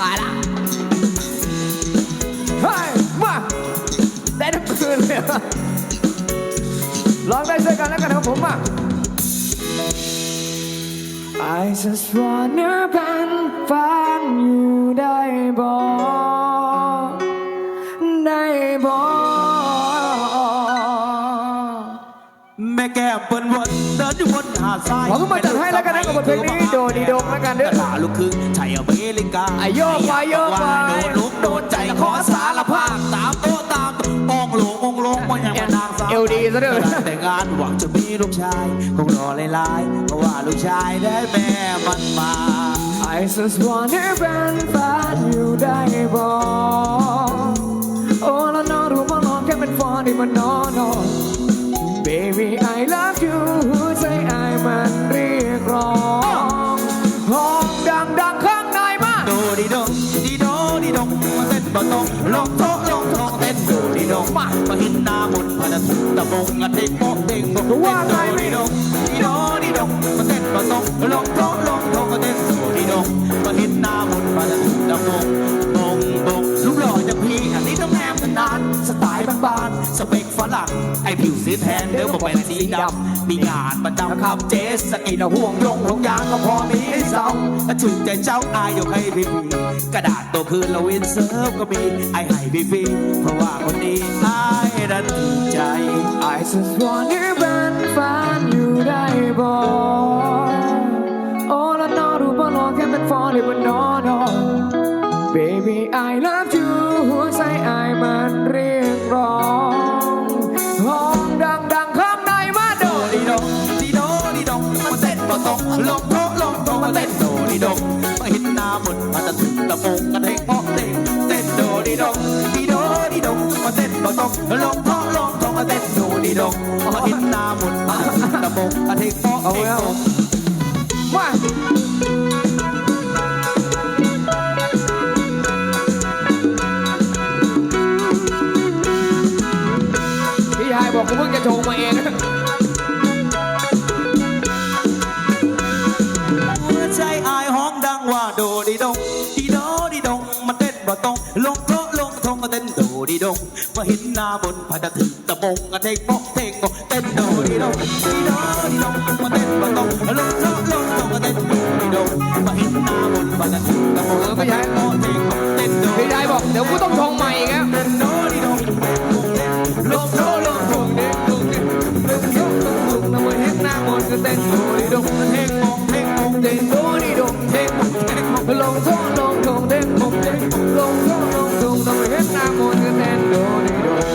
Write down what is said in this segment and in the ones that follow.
ถ่ายละเฮ้ยมาได้ทั้งคืนเลยเหรอลองได้ด้วยกันแล้วกันครับผมอะ I just wanna เป็นแฟนอยู่ได้บ่ได้บ่แม่แก้มเปิ้นวนเดินอยู่บนหาดทรายขอขึ้นมาจัดให้แล้วกันนะกับบทเพลงนี้โดดีโดงแล้วกันเด้อตลาลูกครึ่งไทยอเม ริกาอะโยกไปโยกไป โดนลุกโดนใจขอสารภาพตามโตตามมองหลงองลงมันยังมานางสาวเอวดีซะด้วย แต่งงานหวังจะมีลูกชายคงรอหลายๆเพราะว่าลูกชายได้แม่มันมา I just wanna เป็นแฟนอยู่ได้บ่โอ้แล้วนอนรู้มานอนแค่เป็นฟอนที่มันนอนนอน ดีดงดีโดดีดงมาเต้นบ่ตรงลงโต๊ะลงโต๊ะเต้นโดดีดงมามาหินหน้ามนต์พนันตะบงกะเทงโป๊ะเทงโป๊ะว่าไงไม่ดีดงดีโดดีดงมาเต้นบ่ตรงลงโต๊ะลงโต๊ะเต้นโดดีดงมาหินหน้ามนต์พนันตะบงบงบงรูปหล่อจากพี่อันนี้ต้องแนมนานสไตล์บ้านๆสเปค รั่งไอผิวสีแทนเดี๋ยวบอกเป็นสีดำมีงานประจำขับเจสสกีนะห่วงยงห่วงยางก็พอมีให้เศร้าถ้าถึงใจเจ้าอายยกให้พี่พีกระดาษตัวคืนละวินเซิร์ฟก็มีไอให้พี่พีเพราะว่าคนนี้อายดันใจ I just wanna เป็นแฟนอยู่ได้บ่โอ้แล้วนอนรู้มานอแค่เป็นฟอนที่มันนอนนอน Baby I love you ห้องดังดังข้างในมาโดดีดงดีโดดีดงมาเต้นมาตรงลงโตลงโตมาเต้นโดดีดงมาหินหน้าหมดมาจะถึงตะโพงกระเทงโป๊ะเต้นเต้นโดดีดงดีโดดีดงมาเต้นมาตรงลงโตลงโตมาเต้นโดดีดงมาหินหน้าหมดมาจะถึงตะโพงกระเทงโป๊ะเอาเต้นเอาโดมา พี่ชายบอกกูเพิ่งจะโชว์มาเองหัวใจอายห้องดังว่าโดดีดงดีโดดีดงมาเต้นมาตรงลงโต๊ะลงโต๊ะมาเต้นโดดีดงมาหินหน้าบนพาจะถึงตะโพงกระเทงโป๊ะเต้นโป๊ะเต้นโดดีดงดีโดดีดงมาเต้นมาตรงลงโต๊ะลงโต๊ะมาเต้นโดดีดงมาหินหน้าบนพาจะถึงตะโพงกระเทงโป๊ะเต้นโป๊ะเต้นโดพี่ชายบอกเดี๋ยวกูต้องชงใหม่อีกแล้ว โดดีดงเต้นโป๊ะเต้นโป๊ะเต้นโดดีดงเต้นเต้นลงท่อลงทงเต้นมงเต้นลงท่อลงทงต้องมาเห็นน้ามนต์ก็เต้นโดดีดง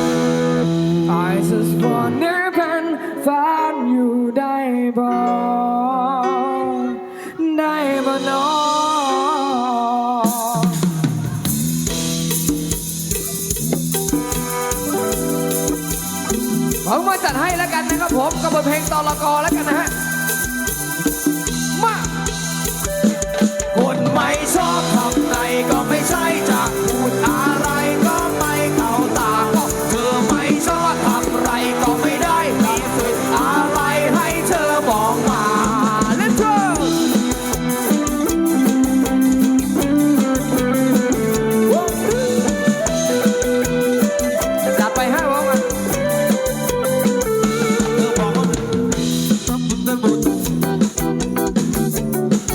I just wanna เป็นแฟนอยู่ได้บ่ได้บ่น้องผมมาจัดให้แล้วกันนะครับผมกับบทเพลงตอลกอแล้วกันนะฮะ